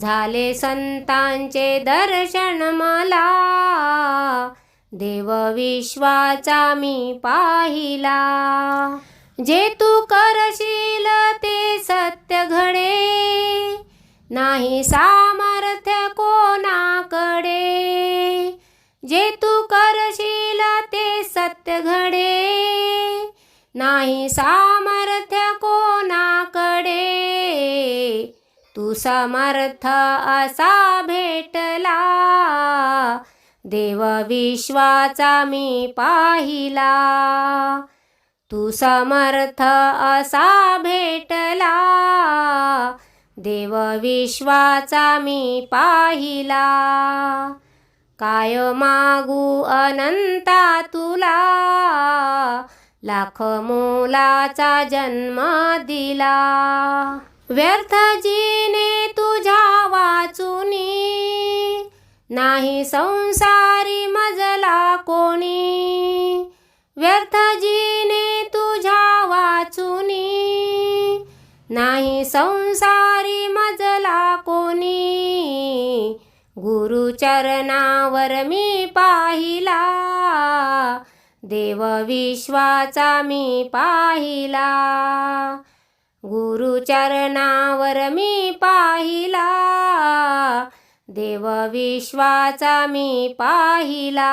झाले संतांचे दर्शन मला. देव विश्वाचा मी पाहिला. जे तू करशील ते सत्य घडे. नाही सामर्थ्य कोणाकडे. जे तू करशील ते सत्य घडे. नाही सा तू समर्थ असा भेटला. देव विश्वाचा मी पाहिला. तू समर्थ असा भेटला. देव विश्वाचा मी पाहिला. काय मागू अनंता तुला? लाख मोलाचा जन्म दिला. व्यर्थ जीने तुझ्या वाचुनी. नाही संसारी मजला कोणी. व्यर्थ जीने तुझ्या वाचुनी. नाही संसारी मजला कोणी. गुरुचरणावर मी पाहिला. देव विश्वाचा मी पाहिला. गुरुचरणावर मी पाहिला. देव विश्वाचा मी पाहिला.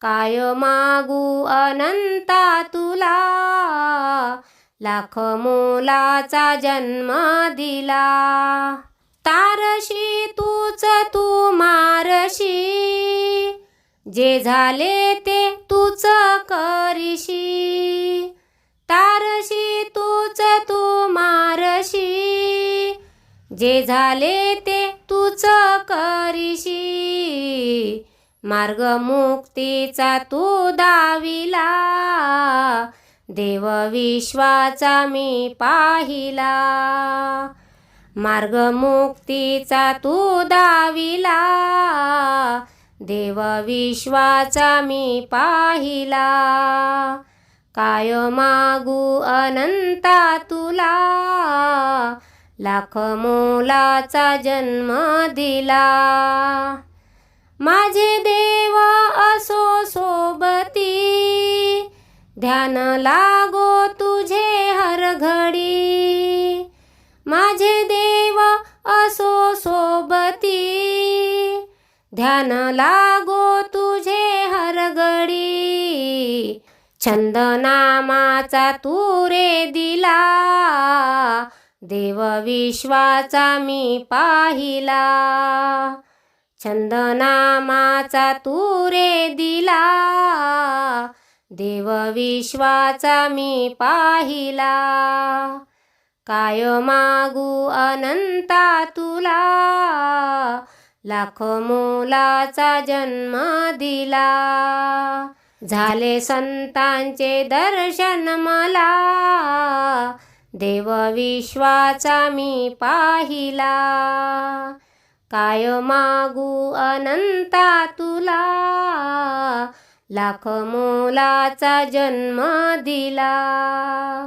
काय मागू अनंता तुला? लाख मोलाचा जन्म दिला. तारशी तूच तू मारशी. जे झाले ते तूच करीशी. जे झाले ते तूच करीशी. मार्ग मुक्तीचा तू दाविला. देव विश्वाचा मी पाहिला. मार्ग मुक्तीचा तू दाविला. देव विश्वाचा मी पाहिला. काय मागू अनंता तुला. लाख मोलाचा जन्म दिला. माझे देव असो सोबती ध्यान लागो तुझे हर घडी माझे देव असो सोबती ध्यान लागो तुझे हर घडी छंद नामाचा तू रे दिला. देव विश्वाचा मी पाहिला. छंद नामाचा तू रे दिला. देव विश्वाचा मी पाहिला. काय मागू अनंता तुला? लाखो मुलाचा जन्म दिला. झाले संतांचे दर्शन मला. देव विश्वाचा मी पाहिला. काय मागू अनंता तुला? लाख मोलाचा जन्म दिला.